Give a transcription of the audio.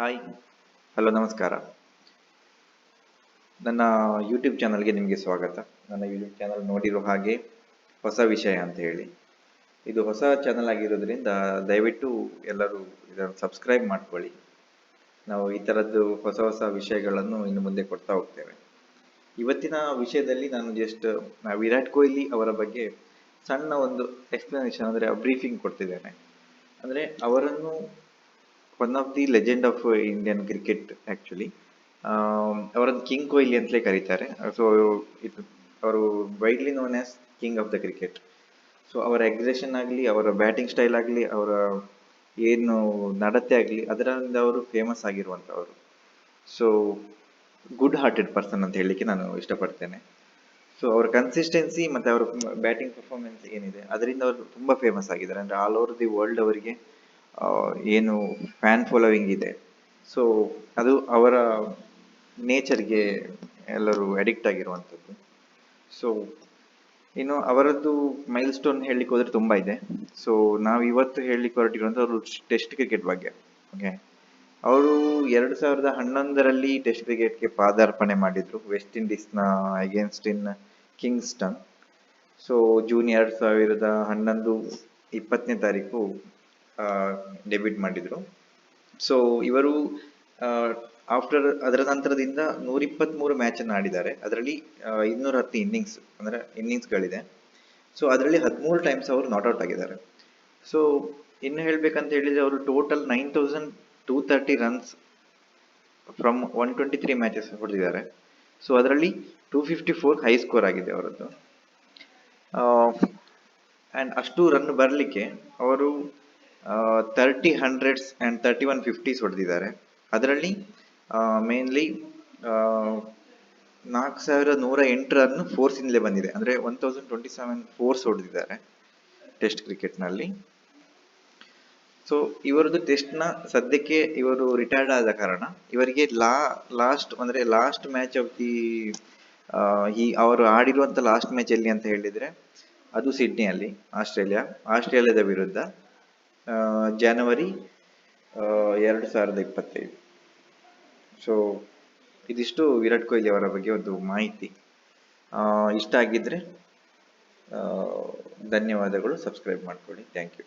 Hi. Hello, ನಮಸ್ಕಾರ. ನನ್ನ YouTube ಚಾನಲ್ಗೆ ನಿಮಗೆ ಸ್ವಾಗತ. ನನ್ನ ಯೂಟ್ಯೂಬ್ ಚಾನಲ್ ನೋಡಿರೋ ಹಾಗೆ ಹೊಸ ವಿಷಯ ಅಂತ ಹೇಳಿ. ಇದು ಹೊಸ ಚಾನಲ್ ಆಗಿರೋದ್ರಿಂದ ದಯವಿಟ್ಟು ಎಲ್ಲರೂ ಇದನ್ನು ಸಬ್ಸ್ಕ್ರೈಬ್ ಮಾಡ್ಕೊಳ್ಳಿ. ನಾವು ಈ ಥರದ್ದು ಹೊಸ ಹೊಸ ವಿಷಯಗಳನ್ನು ಇನ್ನು ಮುಂದೆ ಕೊಡ್ತಾ ಹೋಗ್ತೇವೆ. ಇವತ್ತಿನ ವಿಷಯದಲ್ಲಿ ನಾನು ಜಸ್ಟ್ ವಿರಾಟ್ ಕೊಹ್ಲಿ ಅವರ ಬಗ್ಗೆ ಸಣ್ಣ ಒಂದು ಎಕ್ಸ್ಪ್ಲನೇಷನ್ ಅಂದರೆ ಬ್ರೀಫಿಂಗ್ ಕೊಡ್ತಿದ್ದೇನೆ. ಅಂದರೆ ಅವರನ್ನು one of the legend of Indian cricket actually ಅವರನ್ನು ಕಿಂಗ್ ಕೊಹ್ಲಿ ಅಂತಲೇ ಕರೀತಾರೆ. ಸೊ ಇದು ಅವರು widely known as king of the cricket so ಅವರ ಎಕ್ಸೆಷನ್ ಆಗಲಿ, ಅವರ ಬ್ಯಾಟಿಂಗ್ ಸ್ಟೈಲ್ ಆಗಲಿ, ಅವರ ಏನು ನಡತೆ ಆಗಲಿ, ಅದರಿಂದ ಅವರು ಫೇಮಸ್ ಆಗಿರುವಂಥವರು. ಸೊ ಗುಡ್ ಹಾರ್ಟೆಡ್ ಪರ್ಸನ್ ಅಂತ ಹೇಳಲಿಕ್ಕೆ ನಾನು ಇಷ್ಟಪಡ್ತೇನೆ. ಸೊ ಅವರ ಕನ್ಸಿಸ್ಟೆನ್ಸಿ ಮತ್ತು ಅವರ ಬ್ಯಾಟಿಂಗ್ ಪರ್ಫಾರ್ಮೆನ್ಸ್ ಏನಿದೆ, ಅದರಿಂದ ಅವರು ತುಂಬ ಫೇಮಸ್ ಆಗಿದ್ದಾರೆ. ಅಂದರೆ ಆಲ್ ಓವರ್ ದಿ ವರ್ಲ್ಡ್ ಅವರಿಗೆ ಏನು ಫ್ಯಾನ್ ಫಾಲೋವಿಂಗ್ ಇದೆ. ಸೊ ಅದು ಅವರ ನೇಚರ್ಗೆ ಎಲ್ಲರೂ ಅಡಿಕ್ಟ್ ಆಗಿರುವಂಥದ್ದು. ಸೊ ಇನ್ನು ಅವರದ್ದು ಮೈಲ್ ಸ್ಟೋನ್ ಹೇಳಲಿಕ್ಕೆ ಹೋದರೆ ತುಂಬ ಇದೆ. ಸೊ ನಾವು ಇವತ್ತು ಹೇಳಲಿಕ್ಕೆ ಅವರು ಟೆಸ್ಟ್ ಕ್ರಿಕೆಟ್ ಬಗ್ಗೆ ಓಕೆ ಅವರು ಎರಡು ಸಾವಿರದ ಹನ್ನೊಂದರಲ್ಲಿ ಟೆಸ್ಟ್ ಕ್ರಿಕೆಟ್ಗೆ ಪಾದಾರ್ಪಣೆ ಮಾಡಿದ್ರು. West ಇಂಡೀಸ್ನ against in Kingston so June ಎರಡು ಸಾವಿರದ ಹನ್ನೊಂದು ಇಪ್ಪತ್ತನೇ ತಾರೀಕು ಡೆಬ್ಯೂಟ್ ಮಾಡಿದ್ರು. ಸೊ ಇವರು ಆಫ್ಟರ್ ಅದರ ನಂತರದಿಂದ ಇಪ್ಪತ್ತ್ಮೂರು ಮ್ಯಾಚನ್ನು ಆಡಿದ್ದಾರೆ. ಅದರಲ್ಲಿ ಇನ್ನೂರ ಹತ್ತು ಇನ್ನಿಂಗ್ಸ್ ಅಂದರೆ ಇನ್ನಿಂಗ್ಸ್ಗಳಿದೆ. ಸೊ ಅದರಲ್ಲಿ ಹದಿಮೂರು ಟೈಮ್ಸ್ ಅವರು ನಾಟ್ ಔಟ್ ಆಗಿದ್ದಾರೆ. ಸೊ ಇನ್ನು ಹೇಳಬೇಕಂತ ಹೇಳಿದರೆ ಅವರು total nine thousand two thirty runs from one twenty three matches ಹೊಡೆದಿದ್ದಾರೆ. ಸೊ ಅದರಲ್ಲಿ two fifty four high score ಆಗಿದೆ ಅವರದ್ದು. ಆ್ಯಂಡ್ ಅಷ್ಟು ರನ್ ಬರಲಿಕ್ಕೆ ಅವರು thirty hundreds and thirty one fifties ಹೊಡೆದಿದ್ದಾರೆ. ಅದರಲ್ಲಿ ಮೇನ್ಲಿ ನಾಲ್ಕು ಸಾವಿರದ ನೂರ ಎಂಟು ರನ್ ಫೋರ್ಸಿಂದಲೇ ಬಂದಿದೆ. ಅಂದರೆ one thousand twenty seven fours ಹೊಡೆದಿದ್ದಾರೆ ಟೆಸ್ಟ್ ಕ್ರಿಕೆಟ್ನಲ್ಲಿ. ಸೊ ಇವರದ್ದು ಟೆಸ್ಟ್ನ ಸದ್ಯಕ್ಕೆ ಇವರು ರಿಟೈರ್ಡ್ ಆದ ಕಾರಣ, ಇವರಿಗೆ ಲಾ ಲಾಸ್ಟ್ ಅಂದರೆ ಲಾಸ್ಟ್ ಮ್ಯಾಚ್ ಆಫ್ ದಿ ಈ ಅವರು ಆಡಿರುವಂಥ ಲಾಸ್ಟ್ ಮ್ಯಾಚ್ ಎಲ್ಲಿ ಅಂತ ಹೇಳಿದರೆ, ಅದು ಸಿಡ್ನಿಯಲ್ಲಿ, ಆಸ್ಟ್ರೇಲಿಯಾ. ಆಸ್ಟ್ರೇಲಿಯಾದ ವಿರುದ್ಧ. ಜನವರಿ ಎರಡು ಸಾವಿರದ ಇಪ್ಪತ್ತೈದು. ಸೊ ಇದಿಷ್ಟು ವಿರಾಟ್ ಕೊಹ್ಲಿ ಅವರ ಬಗ್ಗೆ ಒಂದು ಮಾಹಿತಿ. ಇಷ್ಟ ಆಗಿದ್ದರೆ ಧನ್ಯವಾದಗಳು. ಸಬ್ಸ್ಕ್ರೈಬ್ ಮಾಡ್ಕೊಳ್ಳಿ. Thank you